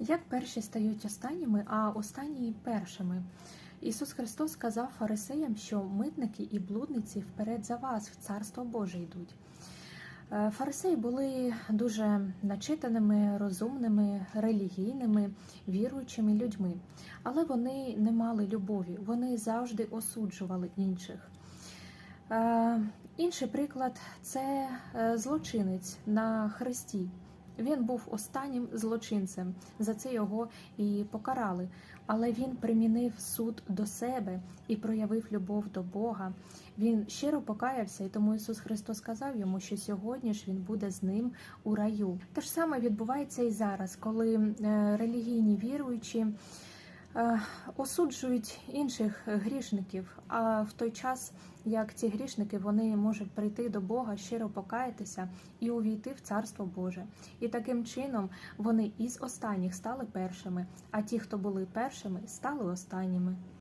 Як перші стають останніми, а останні першими? Ісус Христос сказав фарисеям, що митники і блудниці вперед за вас в Царство Боже йдуть. Е, Фарисеї були дуже начитаними, розумними, релігійними, віруючими людьми, але вони не мали любові, вони завжди осуджували інших. Е, Інший приклад це е, злочинець на хресті. Він був останнім злочинцем, за це його і покарали. Але він примінив суд до себе і проявив любов до Бога. Він щиро покаявся, і тому Ісус Христос сказав йому, що сьогодні ж він буде з ним у раю. Те ж саме відбувається і зараз, коли е, релігійні віруючі осуджують інших грішників. А в той час, як ці грішники, вони можуть прийти до Бога, щиро покаятися і увійти в Царство Боже. І таким чином вони із останніх стали першими, а ті, хто були першими, стали останніми.